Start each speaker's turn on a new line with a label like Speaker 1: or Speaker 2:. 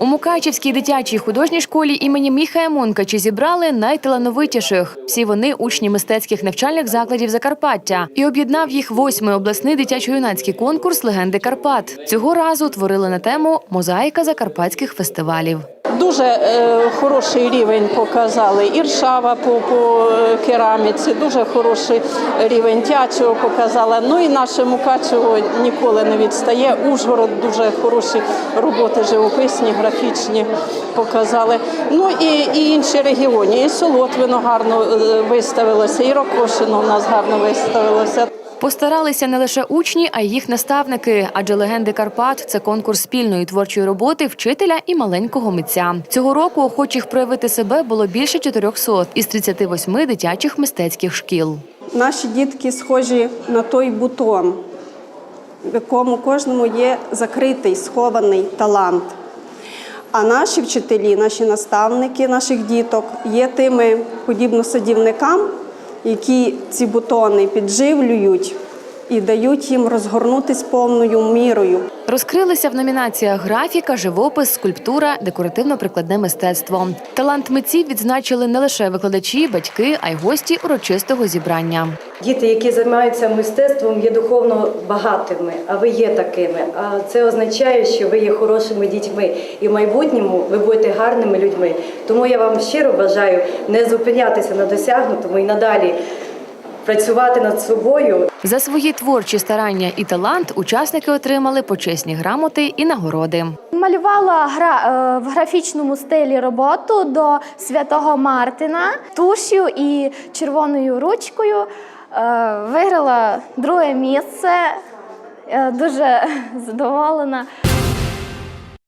Speaker 1: У Мукачівській дитячій художній школі імені Міхая Монкачі зібрали найталановитіших. Всі вони учні мистецьких навчальних закладів Закарпаття. І об'єднав їх восьмий обласний дитячо-юнацький конкурс Легенди Карпат. Цього разу творили на тему Мозаїка закарпатських фестивалів.
Speaker 2: Дуже е, хороший рівень показали. Іршава по, по е, кераміці, дуже хороший рівень тячого показала. Ну і наше Мукачево ніколи не відстає. Ужгород дуже хороші роботи живописні, графічні показали. Ну і, і інші регіони. І Солотвино гарно е, виставилося, і Рокошино в нас гарно виставилося.
Speaker 1: Постаралися не лише учні, а й їх наставники, адже легенди Карпат це конкурс спільної творчої роботи вчителя і маленького митця. Цього року охочих проявити себе було більше 400 із 38 дитячих мистецьких шкіл.
Speaker 3: Наші дітки схожі на той бутон, в якому кожному є закритий, схований талант. А наші вчителі, наші наставники наших діток є тими подібно садівникам, які ці бутони підживлюють і дають їм розгорнутися повною мірою.
Speaker 1: Розкрилися в номінаціях графіка, живопис, скульптура, декоративно-прикладне мистецтво. Талант митців відзначили не лише викладачі, батьки, а й гості урочистого зібрання.
Speaker 4: Діти, які займаються мистецтвом, є духовно багатими, а ви є такими. А це означає, що ви є хорошими дітьми, і в майбутньому ви будете гарними людьми. Тому я вам щиро бажаю не зупинятися на досягнутому і надалі працювати над собою,
Speaker 1: За свої творчі старання і талант учасники отримали почесні грамоти і нагороди.
Speaker 5: Малювала гра е, в графічному стилі роботу до святого Мартина туш'ю і червоною ручкою. Е, Виграла друге місце. Е, Дуже задоволена.